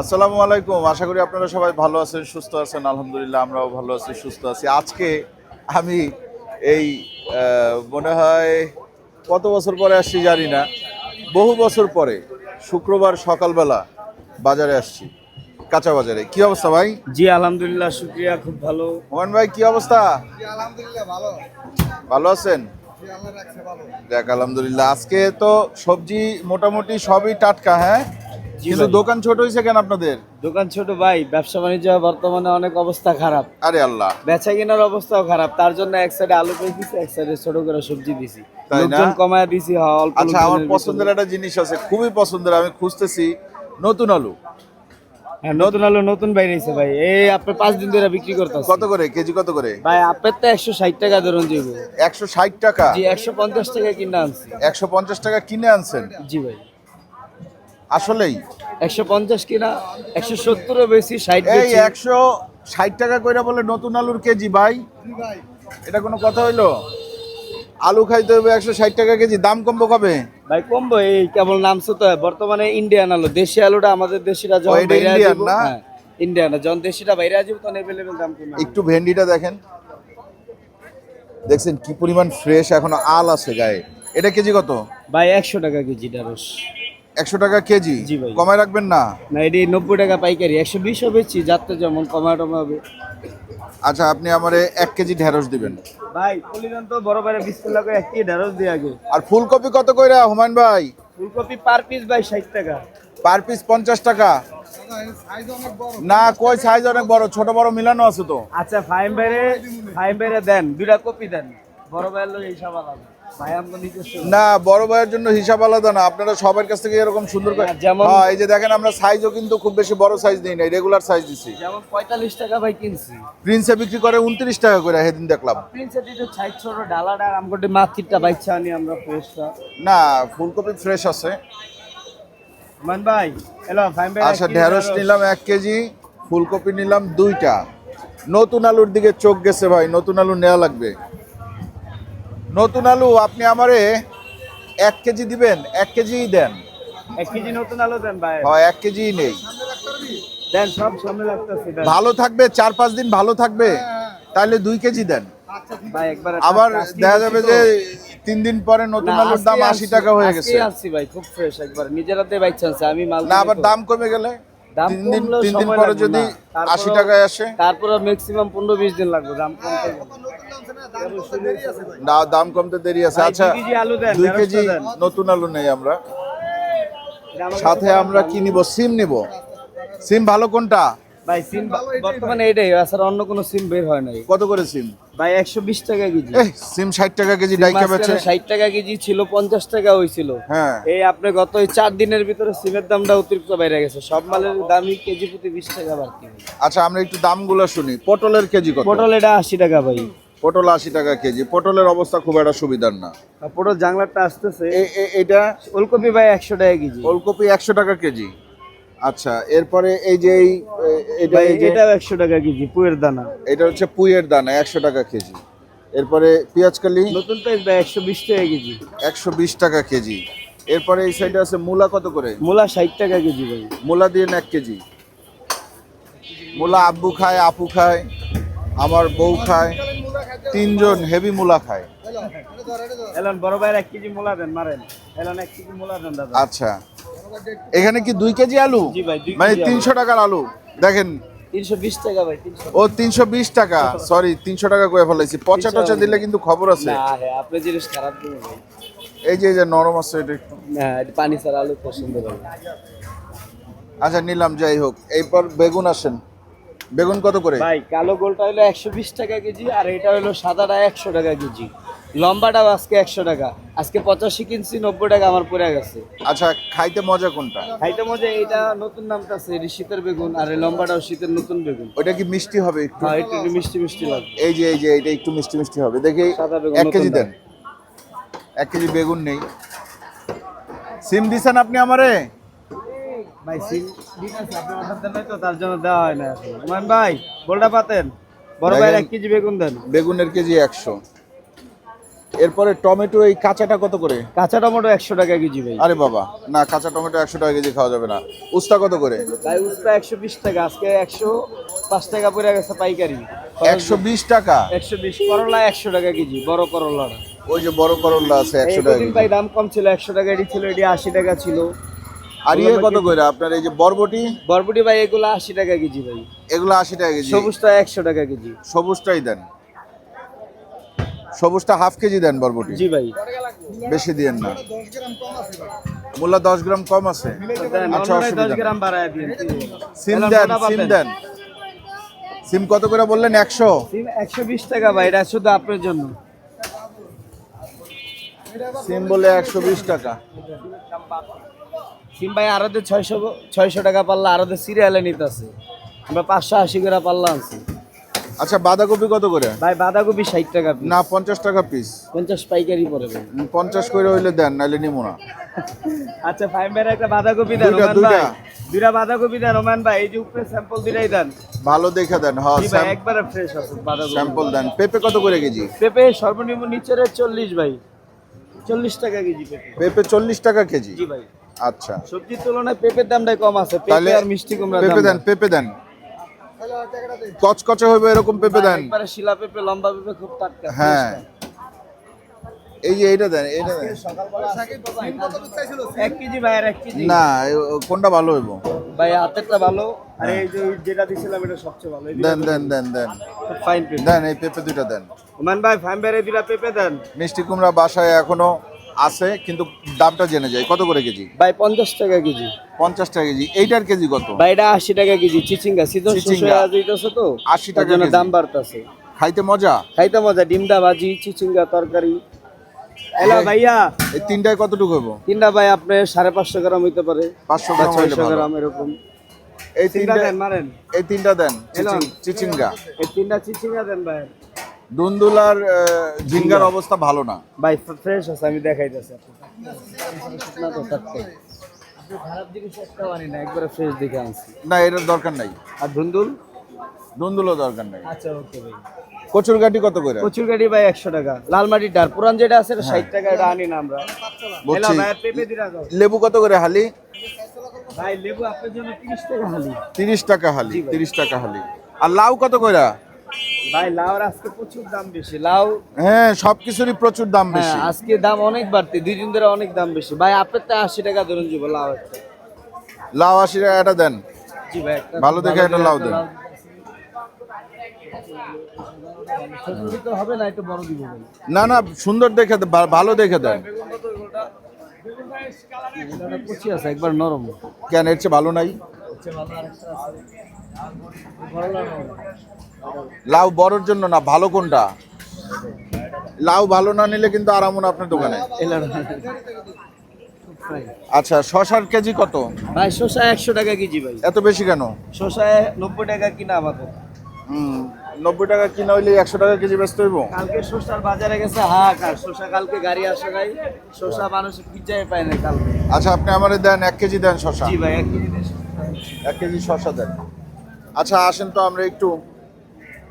আসসালামু আলাইকুম। আশা করি আপনারা সবাই ভালো আছেন সুস্থ আছেন। আলহামদুলিল্লাহ আমরাও ভালো আছি সুস্থ আছি। আজকে আমি এই মনে হয় কত বছর পরে আসছি জানি না। বহু বছর পরে শুক্রবার সকালবেলা বাজারে আসছি কাঁচা বাজারে। কি অবস্থা ভাই? জি আলহামদুলিল্লাহ শুক্রিয়া খুব ভালো। মোহন ভাই কি অবস্থা? ভালো। আছেন? দেখ আলহামদুলিল্লাহ আজকে তো সবজি মোটামুটি সবই টাটকা হ্যাঁ? কিন্তু দোকান ছোট হয়েছে কেন আপনাদের? দোকান ছোট ভাই ব্যবসা বাণিজ্য বর্তমানে অনেক অবস্থা খারাপ। আরে আল্লাহ। বেচা কেনার অবস্থাও খারাপ তার জন্য এক সাইডে আলু দিছি এক সাইডে ছোট করে সবজি দিছি। লোকজন কমায় দিছি হ্যাঁ, অল্প আচ্ছা আমার পছন্দের একটা জিনিস আছে খুবই পছন্দের আমি খুঁজতেছি নতুন আলু। হ্যাঁ নতুন আলু নতুন বাইরেছে ভাই। এই আপনি পাঁচ দিন ধরে বিক্রি করতেছি কত করে? কেজি কত করে? ভাই আপনার তো একশো ষাট টাকা ধরুন যাব একশো ষাট টাকা? জি একশো পঞ্চাশ টাকা কিনে আনছি। একশো পঞ্চাশ টাকা কিনে আনছেন? জি ভাই। আসলেই। একশো পঞ্চাশ কিনা একশো সত্তরও বেশি ষাট এই একশো ষাট টাকা করে বলে নতুন আলুর কেজি ভাই। এটা কোনো কথা হইল? আলু খাইতে হবে একশো ষাট টাকা কেজি দাম কমবো কবে? ভাই কমবো এই কেবল নামছে তো বর্তমানে ইন্ডিয়ান আলু দেশি আলুটা আমাদের দেশিরা যখন আসব, না? ইন্ডিয়ান যখন দেশিটা বাইরে আসবে তখন অ্যাভেলেবেল দাম কমে একটু ভেন্ডিটা দেখেন। দেখছেন কি পরিমাণ ফ্রেশ এখনও আল আছে গায়ে। এটা কেজি কত? ভাই একশো টাকা কেজি ঢেঁড়স। একশো টাকা কেজি? জি ভাই। কমায় রাখবেন না? না এটি নব্বই টাকা পাইকারি একশো বিশও বেচছি যাত্রা যেমন কমা টমা হবে। আচ্ছা আপনি আমারে এক কেজি ঢেঁড়স দিবেন। ভাই তো বড় বিশ করে একটি ঢেঁড়স দিয়ে আগে। আর ফুলকপি কত কইরা হুমায়ুন ভাই? ফুলকপি পার পিস ভাই ষাট টাকা। পার পিস পঞ্চাশ টাকা। না কই সাইজ অনেক বড় ছোট বড় মিলানো আছে তো। আচ্ছা ফাইম বাইরে ফাইম বাইরে দেন দুইটা কপি দেন। বড় বাইরের লোক হিসাব আলাদা। না বড় ভাইয়ের জন্য হিসাব আলাদা না। আপনারা সবার কাছ থেকে এরকম সুন্দর করে যেমন- হ্যাঁ এই যে দেখেন আমরা সাইজও কিন্তু খুব বেশি বড় সাইজ নেই নাই রেগুলার সাইজ দিছি। যেমন পঁয়তাল্লিশ টাকা ভাই কিনছি। প্রিন্সে বিক্রি করে উনত্রিশ টাকা করে সেদিন দেখলাম। প্রিন্সের দিকে ছাইট ছোট ডালাটা আমগোটে মাথিরটা বাইচ্ছা আনি আমরা ফ্রেশটা না ফুলকপি ফ্রেশ আছে। মান ভাই হ্যালো ফাইম ভাই আচ্ছা ঢেঁড়স নিলাম এক কেজি ফুলকপি নিলাম দুইটা। নতুন আলুর দিকে চোখ গেছে ভাই নতুন আলু নেওয়া লাগবে। নতুন আলু আপনি আমারে এক কেজি দিবেন এক কেজিই দেন। এক কেজি নতুন আলু দেন ভাই। হয় এক কেজিই নেই। দেন সব সামনে লাগতেছে ভালো থাকবে চার পাঁচ দিন ভালো থাকবে তাহলে দুই কেজি দেন। ভাই একবার আবার দেখা যাবে যে তিন দিন পরে নতুন আলুর দাম আশি টাকা হয়ে গেছে। ভাই খুব ফ্রেশ একবার। নিজের হাতে বাইক আমি মাল না আবার দাম কমে গেলে? দাম তিন দিন তিন দিন পরে যদি আশি টাকায় আসে? তারপরে ম্যাক্সিমাম পনেরো বিশ দিন লাগবে দাম কমতে। না দাম কমতে দেরি আছে। আচ্ছা দুই কেজি আলু দেন, দুই কেজি নতুন আলু নেই আমরা। সাথে আমরা কি নিব? সিম নিব। সিম ভালো কোনটা? ভাই সিম বর্তমানে এটাই এছাড়া অন্য কোনো সিম বের হয় নাই। কত করে সিম? ভাই একশো বিশ টাকা কেজি। সিম ষাট টাকা কেজি ডাইকা বেচে। ষাট টাকা কেজি ছিল পঞ্চাশ টাকা হয়েছিল হ্যাঁ। এই আপনি গত ওই চার দিনের ভিতরে সিমের দামটা অতিরিক্ত বেড়ে গেছে। সব মালের দামই কেজি প্রতি বিশ টাকা বাড়তি। আচ্ছা আমরা একটু দামগুলো শুনি। পটলের কেজি কত? পটল এটা আশি টাকা ভাই। পটল আশি টাকা কেজি। পটলের অবস্থা খুব একটা সুবিধার না। পটল জাংলারটা আসতেছে। এটা? ওলকপি ভাই একশো টাকা কেজি। ওলকপি একশো টাকা কেজি। আচ্ছা এরপরে এই যে এই এটা এটাও একশো টাকা কেজি পুয়ের দানা। এটা হচ্ছে পুইয়ের দানা একশো টাকা কেজি। এরপরে পেঁয়াজকালি নতুন পেঁয়াজ ভাই একশো বিশ টাকা কেজি। একশো বিশ টাকা কেজি। এরপরে এই সাইডে আছে মূলা কত করে? মূলা ষাট টাকা কেজি ভাই। মূলা দিয়ে এক কেজি। মূলা আব্বু খায় আপু খায় আমার বউ খায় তিনজন হেভি মূলা খায়। এলন বড় ভাইয়ের এক কেজি মূলা দেন মারেন। এলন এক কেজি মূলা দেন দাদা। আচ্ছা। এখানে কি দুই কেজি আলু? জি ভাই, মানে। তিনশো টাকার আলু? দেখেন। টাকা ভাই ও তিনশো বিশ টাকা। সরি তিনশো টাকা করে ফেলাইছি। পচা টচা দিলে কিন্তু খবর আছে। আপনি জিনিস খারাপ এই যে এই যে নরম আছে এটা একটু। পানি ছাড়া আলু পছন্দ করে আচ্ছা নিলাম যাই হোক। এরপর বেগুন আসেন। বেগুন কত করে? ভাই কালো গোলটা হলো একশো বিশ টাকা কেজি আর এটা হলো সাদাটা একশো টাকা কেজি। লম্বাটাও আজকে একশো টাকা। আজকে পঁচাশি কিনছি নব্বই টাকা আমার পড়ে গেছে। আচ্ছা খাইতে মজা কোনটা? খাইতে মজা এটা নতুন নামটা আছে এটি শীতের বেগুন আর এই লম্বাটাও শীতের নতুন বেগুন। ওইটা কি মিষ্টি হবে একটু? হ্যাঁ একটু একটু মিষ্টি মিষ্টি লাগবে। এই যে এই যে এটা একটু মিষ্টি মিষ্টি হবে। দেখি সাদা বেগুন, এক কেজি দেন। এক কেজি বেগুন নেই। সিম দিছেন আপনি আমারে? ভাই সিম ঠিক আছে আপনি অর্ডার দেন তো তার জন্য দেওয়া হয় না এখন। হুমায়ুন ভাই গোলটা পাতেন। বড় ভাই এক কেজি বেগুন দেন। বেগুনের কেজি একশো। এরপরে টমেটো এই কাঁচাটা কত করে? কাঁচা টমেটো একশো টাকা কেজি ভাই। আরে বাবা না কাঁচা টমেটো একশো টাকা কেজি খাওয়া যাবে না। উস্তা কত করে? ভাই উস্তা একশো বিশ টাকা আজকে একশো পাঁচ টাকা পড়ে গেছে পাইকারি। একশো বিশ টাকা? একশো বিশ করলা একশো টাকা কেজি বড় করলা। ওই যে বড় করলা আছে একশো টাকা ভাই দাম কম ছিল একশো টাকা এটি ছিল এটি আশি টাকা ছিল। আর ইয়ে কত করে? আপনার এই যে বরবটি? বরবটি ভাই এগুলো আশি টাকা কেজি ভাই। এগুলো আশি টাকা কেজি। সবুজটা একশো টাকা কেজি। সবুজটাই দেন। সবুজটা হাফ কেজি দেন বরবটি? জি ভাই। বেশি দিয়েন না। মূল্য দশ গ্রাম কম আছে। আচ্ছা অসুবিধা সিম দেন সিম দেন। সিম কত করে বললেন? একশো? সিম একশো বিশ টাকা ভাই এটা শুধু আপনার জন্য। সিম বলে একশো বিশ টাকা। সিম ভাই আরও ছয়শো ছয়শো টাকা পাল্লা আরও সিরিয়ালে নিতেছে আমরা পাঁচশো আশি করে পাল্লা আনছি। আচ্ছা বাঁধাকপি কত করে? ভাই বাঁধাকপি ষাট টাকা। না পঞ্চাশ টাকা পিস পঞ্চাশ পাইকারি পড়ে ভাই পঞ্চাশ করে হইলে দেন নাহলে নিবো না। আচ্ছা ফাইভ ভাইয়ের একটা বাঁধাকপি দেন দুইটা, দুইটা। ভাই। দুইটা বাঁধাকপি দেন ওমান ভাই। এই যে উপরে স্যাম্পল দুইটাই দেন। ভালো দেখে দেন হ্যাঁ ভাই একবারে ফ্রেশ আছে বাঁধাকপি। স্যাম্পল দেন। পেঁপে কত করে কেজি? পেঁপে সর্বনিম্ন নিচের চল্লিশ ভাই। চল্লিশ টাকা কেজি পেঁপে। পেঁপে চল্লিশ টাকা কেজি? জি ভাই। আচ্ছা। সবজির তুলনায় পেঁপের দামটাই কম আছে পেঁপে আর মিষ্টি কুমড়া পেঁপে দেন পেঁপে দেন। কচকচে হবে এরকম পেঁপে দেন। একবারে শিলা পেঁপে লম্বা পেঁপে খুব টাটকা। হ্যাঁ। এই যে এইটা দেন এইটা দেন। এক কেজি ভাই আর এক কেজি। না কোনটা ভালো হইব? ভাই হাতেরটা ভালো। আর এই যে যেটা দিছিলাম এটা সবচেয়ে ভালো। দেন দেন দেন দেন। ফাইন পেঁপে। দেন এই পেঁপে দুইটা দেন। ওমান ভাই ফাইন ভাইয়ের দুটা পেঁপে দেন। মিষ্টি কুমড়া বাসায় এখনও আছে কিন্তু দামটা জেনে যায় কত করে কেজি? ভাই পঞ্চাশ টাকা কেজি। পঞ্চাশ টাকা কেজি। এইটার কেজি কত? ভাই এটা আশি টাকা কেজি চিচিঙ্গা। সিজন। হয়ে তো 80 টাকা জন্য দাম বাড়তেছে। খাইতে মজা? খাইতে মজা ডিমটা ভাজি চিচিঙ্গা তরকারি। এলা ভাইয়া। এই তিনটায় কতটুকু হইব? তিনটা ভাই আপনার সাড়ে পাঁচশো গ্রাম হইতে পারে। পাঁচশো ছয়শো গ্রাম এরকম। এই তিনটা দেন মারেন। এই তিনটা দেন। চিচিঙ্গা। এই তিনটা চিচিঙ্গা দেন ভাই দুন্দুলার আহ, ঝিঙ্গার অবস্থা ভালো না। ভাই ফ্রেশ আছে আমি দেখাইতেছি শুকনা তো টাটকা। আপনি খারাপ জিনিস একটাও আনি না ফ্রেশ দেখে আনছি না এটার দরকার নাই। আর ধুন্দুল দরকার নাই। আচ্ছা ওকে ভাই। কচুর গাটি কত করে? কচুর ভাই একশো টাকা। পুরান যেটা আছে ষাট টাকা এটা আনি না আমরা। বুঝছি। এলা ভাই পেঁপে দিরা দাও। লেবু কত করে হালি? ভাই লেবু আপনার জন্য তিরিশ টাকা হালি। তিরিশ টাকা হালি তিরিশ টাকা হালি। আর লাউ কত করে ভাই লাউর আজকে প্রচুর দাম বেশি। লাউ হ্যাঁ সবকিছুরই প্রচুর দাম হ্যাঁ বেশি। আজকে দাম অনেক বাড়তি দুই দিন ধরে অনেক দাম বেশি। ভাই আশি টাকা ধরুন যাব লাউ লাউ আশি টাকা এটা দেন। জি ভাই ভালো দেখে একটা লাউ দেন। হবে না একটু বড় দিব না না সুন্দর দেখে ভালো দেখে দেন। কুচি আছে একবার নরম। কেন এর চেয়ে ভালো নাই? লাউ বড়র জন্য না ভালো কোনটা? লাউ ভালো না নিলে কিন্তু আরামন আপনার দোকানে? আচ্ছা শশার কেজি কত? ভাই শসা একশো টাকা কেজি ভাই। এত বেশি কেন? শসা নব্বই টাকা কিনা আমাদের হুম নব্বই টাকা কিনা হইলে একশো টাকা কেজি বেচতে হইব? কালকে শসার বাজারে গেছে হাহাকার। শসা কালকে গাড়ি আসে নাই শসা মানুষ পিজ্জাই পায় না কালকে। আচ্ছা আপনি আমারে দেন এক কেজি দেন শশা। জি ভাই এক কেজি দেন। এক কেজি শশা দেন। আচ্ছা আসেন তো আমরা একটু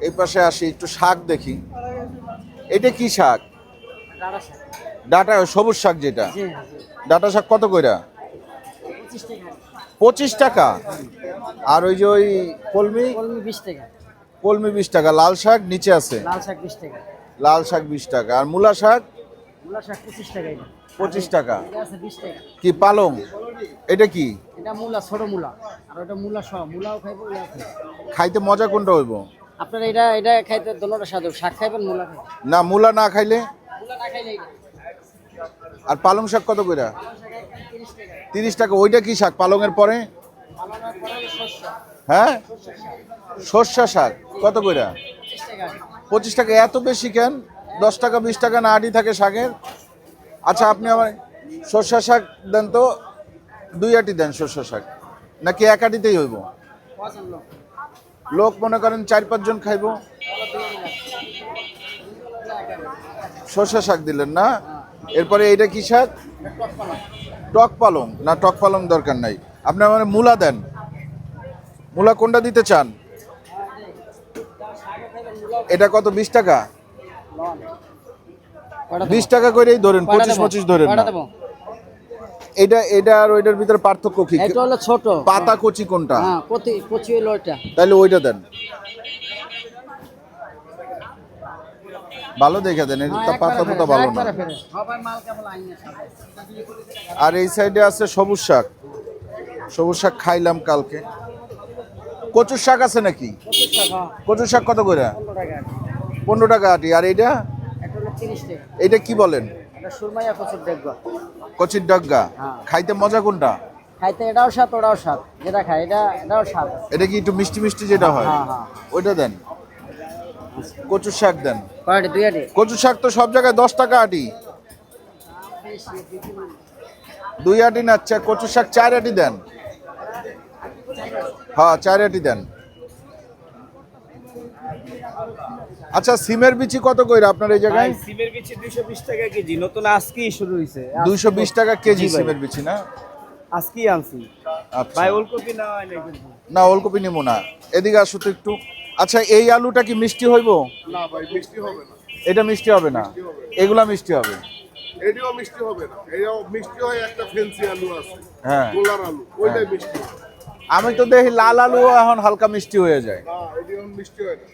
এই পাশে আসি একটু শাক দেখি। এটা কি শাক? ডাটা সবুজ শাক যেটা? ডাটা শাক কত কইরা? পঁচিশ টাকা। আর ওই যে ওই কলমি? কলমি বিশ টাকা। কলমি বিশ টাকা। লাল শাক নিচে আছে? লাল শাক বিশ টাকা। লাল শাক বিশ টাকা। আর মূলা শাক? মূলা শাক পঁচিশ টাকা পঁচিশ টাকা। এটা কি পালং? এটা কি? এটা মূলা ছোট মূলা। আর ওটা মূলা সহ মূলাও খাইবো খাইতে মজা কোনটা হইব? আপনার এটা এটা খাইতে দোনোটা স্বাদ শাক খাইবেন মূলা খাইবেন? না মূলা না খাইলে? মূলা না খাইলে আর পালং শাক কত কইরা? তিরিশ টাকা। ওইটা কি শাক? পালংয়ের পরে? পরে হ্যাঁ? সর্ষা শাক। কত কইরা? পঁচিশ টাকা। পঁচিশ টাকা এত বেশি কেন? দশ টাকা বিশ টাকা না আটি থাকে শাকের? আচ্ছা আপনি আমার সর্ষা শাক দেন তো, দুই আটি দেন সর্ষা শাক। নাকি এক আটিতেই হইব? লোক মনে করেন চার পাঁচজন খাইব। সর্ষা শাক দিলেন না? এরপরে এইটা কি শাক? টক পালং। না, টক পালং দরকার নাই। আপনি আমার মূলা দেন। মূলা কোনটা দিতে চান? এটা কত, বিশ টাকা? বিশ টাকা করেই ধরেন পঁচিশ পঁচিশ ধরেন। এটা এটা আর ওইটার ভিতরে পার্থক্য কি? এটা হলো ছোট। পাতা কচি কোনটা? হ্যাঁ কচি কচি হলো ওইটা তাহলে ওইটা দেন। ভালো দেখে দেন এটা হ্যাঁ, পাতা পাতা ভালো না। আর এই সাইডে আছে সবুজ শাক। সবুজ শাক খাইলাম কালকে। কচুর শাক আছে নাকি? কচুর শাক কত করে। পনেরো টাকা আটি। আর এইটা একটা হলো তিরিশ টাকা। এটা কি বলেন? সুরমাইয়া কচুর ডাগ্গা হ্যাঁ। খাইতে মজা কোনটা? খাইতে এটাও স্বাদ ওটাও স্বাদ। যেটা খাই এটা এটাও স্বাদ। এটা কি একটু মিষ্টি মিষ্টি যেটা হয়? হ্যাঁ, হ্যাঁ। ওইটা দেন। কচুর শাক দেন। কয়টি? দুই আটি? কচুর শাক তো সব জায়গায় দশ টাকা আটি। দুই আটি না কচুর শাক চার আটি দেন। হ্যাঁ চার আটি দেন। আচ্ছা সিমের বিচি কত কইরা আপনার এই জায়গায়? ভাই, সিমের বিচি 220 টাকা কেজি নতুন আজকেই শুরু হয়েছে দুইশো বিশ টাকা কেজি সিমের বিচি না? আজকেই আনছি। আচ্ছা। ভাই ওলকপি না হয় না কিন্তু না ওলকপি নেব না। এদিকে আসো তো একটু। আচ্ছা এই আলুটা কি মিষ্টি হইব? না ভাই মিষ্টি হবে না। এটা মিষ্টি হবে না? এগুলা মিষ্টি হবে? এটিও মিষ্টি হবে না। এটাও মিষ্টি হয় একটা ফেন্সি আলু আছে। হ্যাঁ। গোলার আলু ওইটাই মিষ্টি আমি তো দেখি লাল আলু এখন হালকা মিষ্টি হয়ে যায়। না এটিও মিষ্টি হয় না।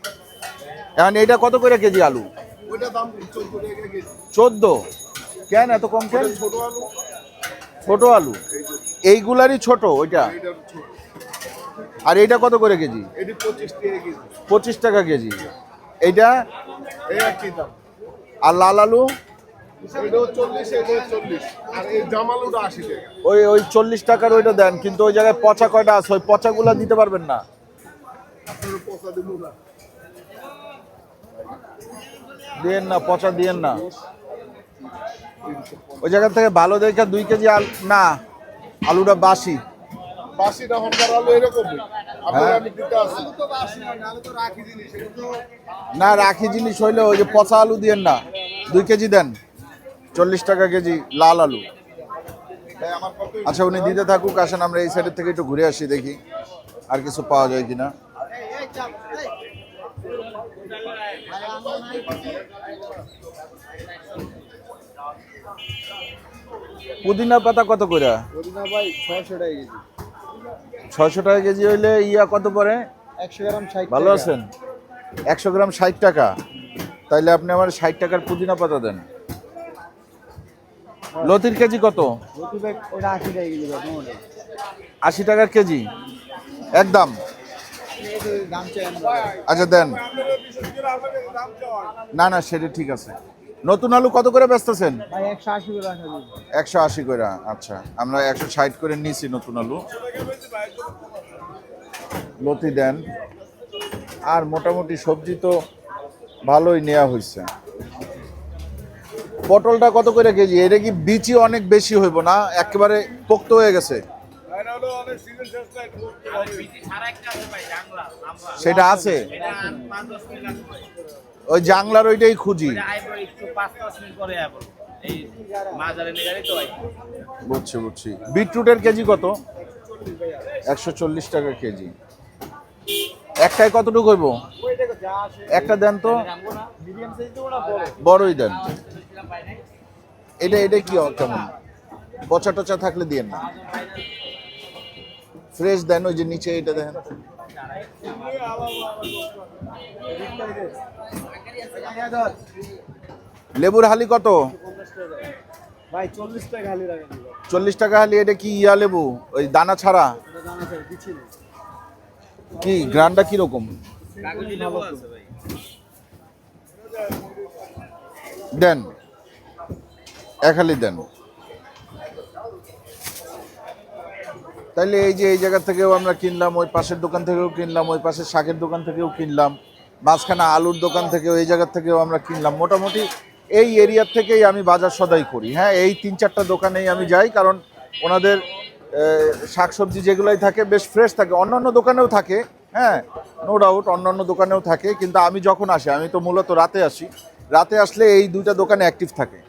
এখন এইটা কত করে কেজি আলু? চোদ্দ কেন এত কম কেন? ছোট আলু। এইগুলারই ছোট ওইটা? আর এইটা কত করে কেজি? পঁচিশ টাকা কেজি। এইটা? আর লাল আলু? ওই ওই চল্লিশ টাকার ওইটা দেন কিন্তু ওই জায়গায় পচা কয়টা আছে? ওই পচাগুলা দিতে পারবেন না আপনার পচা দিব না দিয়েন না পচা দিয়েন না। ওই জায়গা থেকে ভালো দেখে দুই কেজি আল না আলুটা বাসি। বাসিটা হন্ডার আলু এরকমই। আপনার হ্যাঁ। না রাখি জিনিস হইলে ওই যে পচা আলু দিয়েন না দুই কেজি দেন। চল্লিশ টাকা কেজি লাল আলু। আচ্ছা উনি দিতে থাকুক আসেন আমরা এই সাইডের থেকে একটু ঘুরে আসি দেখি আর কিছু পাওয়া যায় কিনা। পুদিনা পাতা কত করে? পুদিনা ভাই 600 টাকা কেজি। ছয়শো টাকা কেজি হইলে ইয়া কত পরে 100 গ্রাম 60 ভালো আছেন? একশো গ্রাম ষাট টাকা। তাইলে আপনি আমার ষাট টাকার পুদিনা পাতা দেন। লতির কেজি কত? রুটি ব্যাগ ওটা 80 টাকা কেজি আশি টাকার কেজি? একদম। আচ্ছা দেন। না না সেটা ঠিক আছে। নতুন আলু কত করে বেচতেছেন? ভাই 180 করে রাখা যাবে একশো আশি করে আচ্ছা। আমরা একশো ষাট করে নিয়েছি নতুন আলু। লতি দেন। আর মোটামুটি সবজি তো ভালোই নেওয়া হয়েছে পটলটা কত করে কেজি? এটা কি বিচি অনেক বেশি হইব না? একেবারে পোক্ত হয়ে গেছে। সেটা আছে? ওই জাংলার ওইটাই খুঁজি। বুঝছি বুঝছি। বিটরুটের কেজি কত? একশো চল্লিশ টাকা কেজি। একটাই কতটুকু হইব? একটা দেন তো। বড়ই দেন। এটা এটা কি কেমন? পচা টচা থাকলে দিয়ে না। ফ্রেশ দেন ওই যে নিচে এটা দেখেন। লেবুর হালি কত? ভাই 40 টাকা রাখা চল্লিশ টাকা হালি এটা কি ইয়া লেবু? ওই দানা ছাড়া? কি গ্রানটা কীরকম? দেন এক হালি দেন। তাইলে এই যে এই জায়গা থেকেও আমরা কিনলাম, ওই পাশের দোকান থেকেও কিনলাম, ওই পাশের শাকের দোকান থেকেও কিনলাম, মাঝখানে আলুর দোকান থেকেও এই জায়গা থেকেও আমরা কিনলাম। মোটামুটি এই এরিয়ার থেকেই আমি বাজার সদাই করি হ্যাঁ? এই তিন চারটা দোকানেই আমি যাই, কারণ ওনাদের শাকসবজি যেগুলোই থাকে বেশ ফ্রেশ থাকে, অন্যান্য দোকানেও থাকে হ্যাঁ? নো ডাউট অন্যান্য দোকানেও থাকে, কিন্তু আমি যখন আসি, আমি তো মূলত রাতে আসি, রাতে আসলে এই দুইটা দোকানে অ্যাক্টিভ থাকে।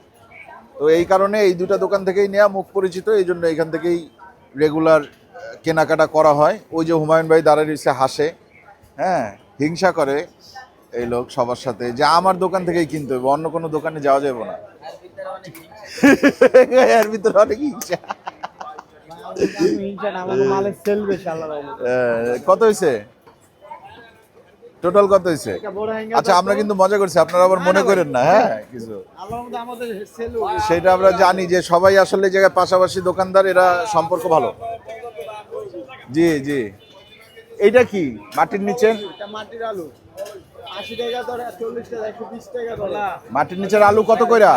তো এই কারণে এই দুটা দোকান থেকেই নেওয়া মুখ পরিচিত এই জন্য এখান থেকেই রেগুলার কেনাকাটা করা হয়। ওই যে হুমায়ুন ভাই দাঁড়িয়ে রয়েছে হাসে। হ্যাঁ হিংসা করে এই লোক সবার সাথে। যে আমার দোকান থেকেই কিনতে হবে অন্য কোনো দোকানে যাওয়া যাবে না। এর ভিতরে অনেক আল্লাহ রহমতে। আহ, কত হয়েছে টোটাল কত হয়েছে? আচ্ছা আমরা কিন্তু মজা করছি আপনারা আবার মনে করেন না হ্যাঁ কিছু। সেল সেটা আমরা জানি যে সবাই আসলে এই জায়গায় পাশাপাশি দোকানদার এরা সম্পর্ক ভালো। জি জি। এইটা কি? মাটির নিচে? এটা মাটির আলু। আশি টাকা ধরে চল্লিশ টাকা একশো বিশ টাকা ধরে মাটির নিচের আলু কত কইরা?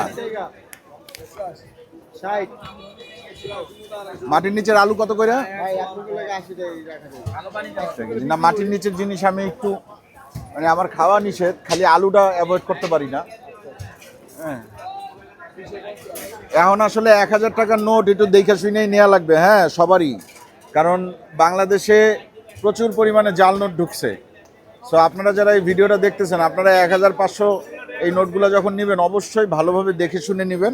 মাটির নিচের আলু কত কইরা? ভাই এক কিলো আশি টাকা রাখা যায়। না মাটির নিচের জিনিস আমি একটু মানে আমার খাওয়া নিষেধ, খালি আলুটা অ্যাভয়েড করতে পারি না। হ্যাঁ। এখন আসলে এক হাজার টাকার নোট একটু দেখে শুনেই নেওয়া লাগবে হ্যাঁ সবারই। কারণ বাংলাদেশে প্রচুর পরিমাণে জাল নোট ঢুকছে। সো আপনারা যারা এই ভিডিওটা দেখতেছেন, আপনারা এক হাজার পাঁচশো এই নোটগুলো যখন নেবেন, অবশ্যই ভালোভাবে দেখে শুনে নেবেন।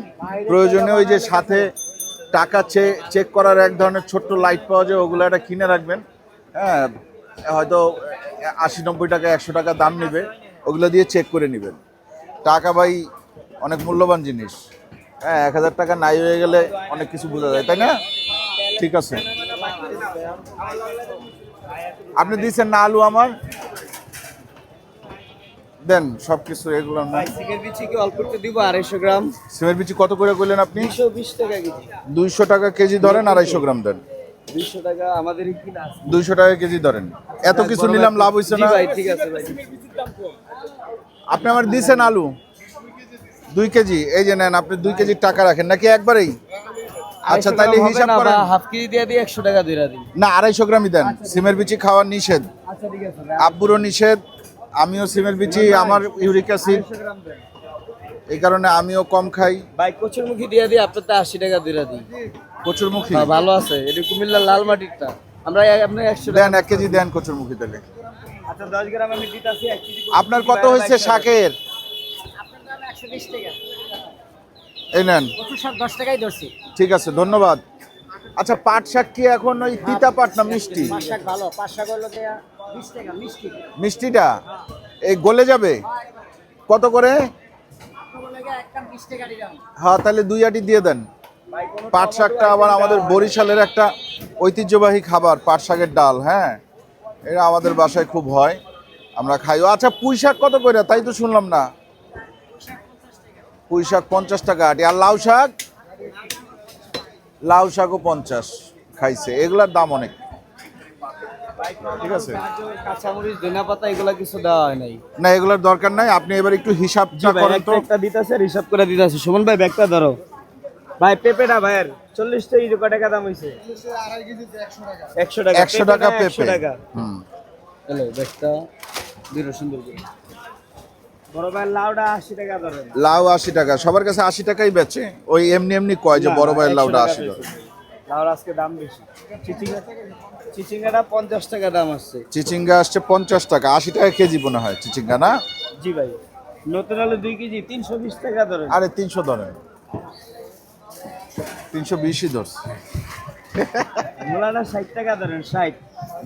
প্রয়োজনে ওই যে সাথে টাকা চেক করার এক ধরনের ছোট্ট লাইট পাওয়া যায়, ওগুলো একটা কিনে রাখবেন। হ্যাঁ হয়তো আশি নব্বই টাকা একশো টাকা দাম নেবে ওগুলো দিয়ে চেক করে নেবেন। টাকা ভাই অনেক মূল্যবান জিনিস। হ্যাঁ এক হাজার টাকা নাই হয়ে গেলে অনেক কিছু বোঝা যায় তাই না? ঠিক আছে। আপনি দিচ্ছেন না আলু আমার? দেন সব কিছু এগুলো সিমের বিচি কি অল্প একটু দিব? আড়াইশো গ্রাম। সিমের বিচি কত করে করলেন আপনি? দুইশো বিশ টাকা দুইশো টাকা কেজি ধরেন আড়াইশো গ্রাম দেন। দুইশো টাকা আমাদের দুইশো টাকা কেজি ধরেন। এত কিছু নিলাম লাভ হয়েছে না? ভাই ঠিক আছে ভাই। আপনি আমার দিছেন আলু। দুই কেজি। এই যে নেন আপনি দুই কেজির টাকা রাখেন নাকি একবারেই? আচ্ছা তাহলে হিসাব করেন। হাফ কেজি দিয়ে দিই একশো টাকা দিয়ে দিই না আড়াইশো গ্রামই দেন। সিমের বিচি খাওয়া নিষেধ। আচ্ছা ঠিক আছে আব্বুরও নিষেধ আমিও সিমের বিচি আমার ইউরিক অ্যাসিড। এই কারণে আমিও কম খাই। ভাই কচুরমুখী দিয়ে দিই আপনার তো আশি টাকা দিয়ে দিই কচুরমুখী? হ্যাঁ, ভালো আছে। এটা কুমিল্লা লাল মাটিরটা। আমরা আপনার একশো দেন এক কেজি দেন কচুরমুখী তাহলে। আচ্ছা দশ গ্রাম আমি দিতেছি এক কেজি আপনার কত হয়েছে শাকের? এই নেন। দশ টাকাই ধরছি। ঠিক আছে ধন্যবাদ। আচ্ছা পাট শাক কি এখন ওই তিতা পাট না মিষ্টি? ভালো পাঁচ শাক হলো দেয়া বিশ টাকা মিষ্টি। মিষ্টিটা? এই গলে যাবে? কত করে? হ্যাঁ তাহলে দুই আটি দিয়ে দেন। পাট শাকটা আবার আমাদের বরিশালের একটা ঐতিহ্যবাহী খাবার পাট শাকের ডাল হ্যাঁ? এটা আমাদের বাসায় খুব হয় আমরা খাই। আচ্ছা পুঁই শাক কত করে তাই তো শুনলাম না। পুঁই শাক পঞ্চাশ টাকা আটি। আর লাউ শাক? লাউ শাকও পঞ্চাশ খাইছে। এগুলার দাম অনেক। ঠিক আছে। কাঁচামরিচ পাতা এগুলা কিছু দেওয়া হয় নাই। না এগুলোর দরকার নাই। আপনি এবার একটু হিসাবটা ভাই করেন তো। একটা দিতেছে হিসাব করে দিতেছে সুমন ভাই ব্যাগটা ধরো। ভাই পেঁপেটা ভাইয়ের চল্লিশ টাকা কয় টাকা দাম হয়েছে একশো টাকা একশো টাকা একশো টাকা? হুম। হ্যালো ব্যাগটা দুটো সুন্দর করে বড় ভাই লাউটা আশি টাকা ধরেন। লাউ আশি টাকা সবার কাছে আশি টাকাই বেচে ওই এমনি এমনি কয় যে বড় ভাইয়ের লাউটা আশি টাকা। লাউর আজকে দাম বেশি। চিচিঙ্গা চিচিঙ্গাটা পঞ্চাশ টাকা দাম আসছে। চিচিঙ্গা আসছে পঞ্চাশ টাকা আশি টাকা কেজি মনে হয় চিচিঙ্গা না? জি ভাই। নতুন আলু দুই কেজি তিনশো বিশ টাকা ধরেন। আরে তিনশো ধরেন। তিনশো বিশই ধরছে। মূলাটা ষাট টাকা ধরেন ষাট।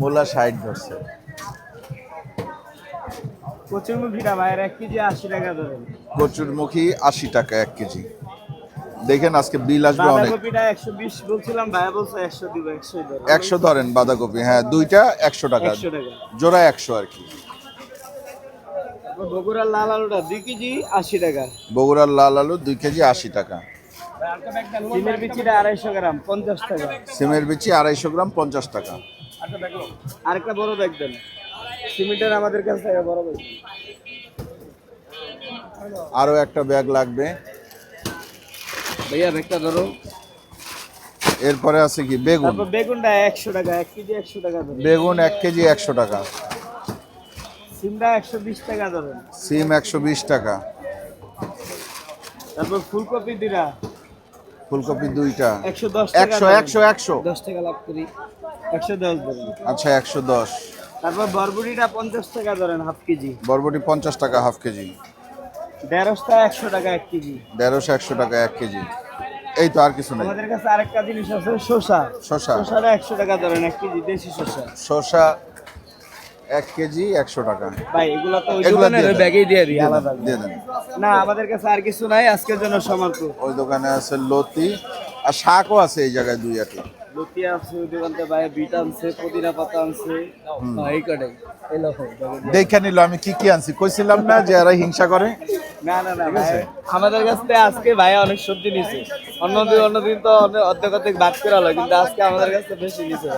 মোলা ষাট ধরছে। কচুরমুখিটা ভাইয়ের এক কেজি আশি টাকা ধরেন। কচুরমুখী আশি টাকা এক কেজি। দেখেন আজকে বিল আসবে অনেক। বাঁধাকপিটা একশো বলছিলাম ভাইয়া বলছে একশো দিব একশো ধরেন বাঁধাকপি হ্যাঁ দুইটা একশো টাকা। একশো টাকা। জোড়া একশো আর কি। বগুড়ার লাল আলুটা দুই কেজি আশি টাকা। বগুড়ার লাল আলু দুই কেজি আশি টাকা। সিমের বিচিটা আড়াইশো গ্রাম পঞ্চাশ টাকা। সিমের বিচি আড়াইশো গ্রাম পঞ্চাশ টাকা। আরেকটা বড় ব্যাগ দেন। সিমেন্টের আমাদের কাছে বড় ব্যাগ আরও একটা ব্যাগ লাগবে। ভাইয়া ব্যাগটা ধরো। এরপরে আছে কি? বেগুন। তারপর বেগুনটা একশো টাকা এক কেজি একশো টাকা ধরেন। বেগুন এক কেজি একশো টাকা। সিমটা একশো বিশ টাকা ধরেন। সিম একশো বিশ টাকা। তারপর ফুলকপি দিরা ফুলকপি দুইটা। একশো দশ একশো একশো একশো। দশ টাকা লাভ করি। একশো দশ ধরেন। আচ্ছা একশো দশ। তারপর বরবটিটা পঞ্চাশ টাকা ধরেন হাফ কেজি। বরবটি পঞ্চাশ টাকা হাফ কেজি। ঢেঁড়সটা একশো টাকা এক কেজি। দেড়শো একশো টাকা এক কেজি। এই তো আর কিছু নেই। আমাদের কাছে আরেকটা জিনিস আছে শসা। শসা। শসাটা একশো টাকা ধরেন এক কেজি দেশি শসা। শসা এক কেজি একশো টাকা। ভাই এগুলো তো দোকানের দিয়ে ব্যাগেই দিয়ে দিই আলাদা। দিয়ে দেন। না আমাদের কাছে আর কিছু নাই আজকের জন্য সমাপ্ত। ওই দোকানে আছে লতি আর শাকও আছে এই জায়গায় দুই আটি লতি আছে ওই দোকানতে ভাই বিট আনছে পুদিনা পাতা আনছে। এই কটাই। দেখে নিল আমি কি কি আনছি। কইছিলাম না যে এরা হিংসা করে? না না না আমাদের কাছ থেকে আজকে ভাই অনেক সবজি নিছে। অন্যদিন অন্যদিন তো অর্ধেক অর্ধেক ভাগ করা হলো কিন্তু আজকে আমাদের কাছে বেশি নিছে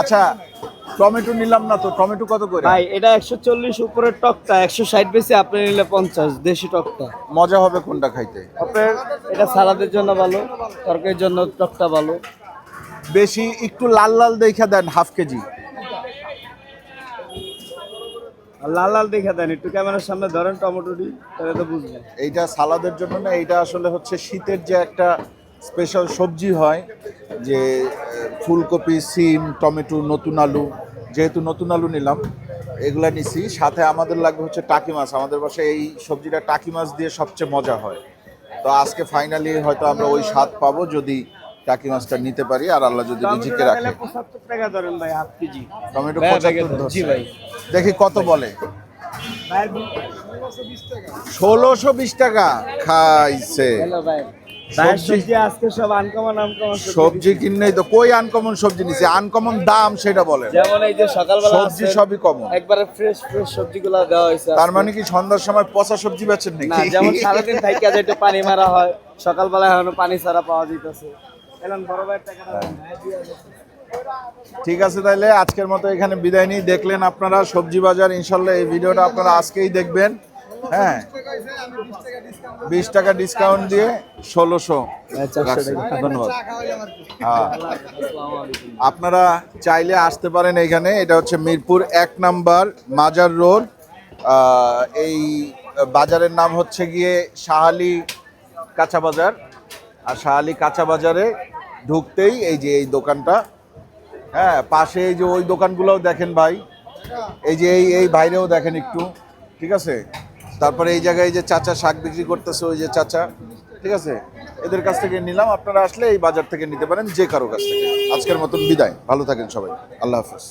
আচ্ছা টমেটো নিলাম না তো টমেটো কত করে? ভাই এটা একশো চল্লিশ উপরের টকটা একশো ষাট বেশি আপনি নিলে পঞ্চাশ দেশি টকটা। মজা হবে কোনটা খাইতে? আপনার এটা সালাদের জন্য ভালো তরকারির জন্য টকটা ভালো। বেশি একটু লাল লাল দেখা দেন হাফ কেজি। লাল লাল দেখে দেন একটু ক্যামেরার সামনে ধরেন টমেটোটি তাহলে তো বুঝবেন। এইটা সালাদের জন্য না এইটা আসলে হচ্ছে শীতের যে একটা স্পেশাল সবজি হয় যে ফুলকপি সিম টমেটো নতুন আলু যেহেতু নতুন আলু নিলাম এগুলা নিছি। সাথে আমাদের লাগবে হচ্ছে টাকি মাছ। আমাদের বাসায় এই সবজিটা টাকি মাছ দিয়ে সবচেয়ে মজা হয়। তো আজকে ফাইনালি হয়তো আমরা ওই স্বাদ পাবো যদি টাকি মাছটা নিতে পারি। আর আল্লাহ যদি রিজিকে রাখে। টাকা ধরেন ভাই হাফ কেজি। টমেটো ভাই। দেখি কত বলে? ষোলোশো বিশ টাকা। খাইছে। সবজি- সবজি আজকে সব আনকমন আনকমন সবজি। কিনলেই তো কই আনকমন সবজি নিছে? আনকমন দাম সেটা বলে যেমন এই যে সকালবেলা সবজি সবই কমন একবারে ফ্রেশ ফ্রেশ সবজিগুলো দেওয়া হয়েছে তার মানে কি সন্ধ্যার সময় পচা সবজি বেচেন না নাকি? যেমন সারাদিন থাইকা যে একটু পানি মারা হয় সকালবেলা এখনও পানি ছাড়া পাওয়া যেতেছে এলেন বড় ভাই দিয়ে দিচ্ছে। ঠিক আছে তাহলে আজকের মতো এখানে বিদায় নিই। দেখলেন আপনারা সবজি বাজার ইনশাল্লাহ এই ভিডিওটা আপনারা আজকেই দেখবেন। হ্যাঁ। বিশ টাকা ডিসকাউন্ট দিয়ে ষোলোশো আচ্ছা, ধন্যবাদ। হ্যাঁ। আপনারা চাইলে আসতে পারেন এখানে। এটা হচ্ছে মিরপুর এক নাম্বার মাজার রোড। এই বাজারের নাম হচ্ছে গিয়ে শাহালি কাঁচা বাজার। আর শাহালি কাঁচা বাজারে ঢুকতেই এই যে এই দোকানটা। হ্যাঁ পাশে এই যে ওই দোকানগুলোও দেখেন ভাই। এই যে এই এই বাইরেও দেখেন একটু। ঠিক আছে? তারপরে এই জায়গায় যে চাচা শাক বিক্রি করতেছে, ওই যে চাচা, ঠিক আছে? এদের কাছ থেকে নিলাম, আপনারা আসলে এই বাজার থেকে নিতে পারেন, যে কারও কাছ থেকে। আজকের মতন বিদায়, ভালো থাকেন সবাই, আল্লাহ হাফেজ।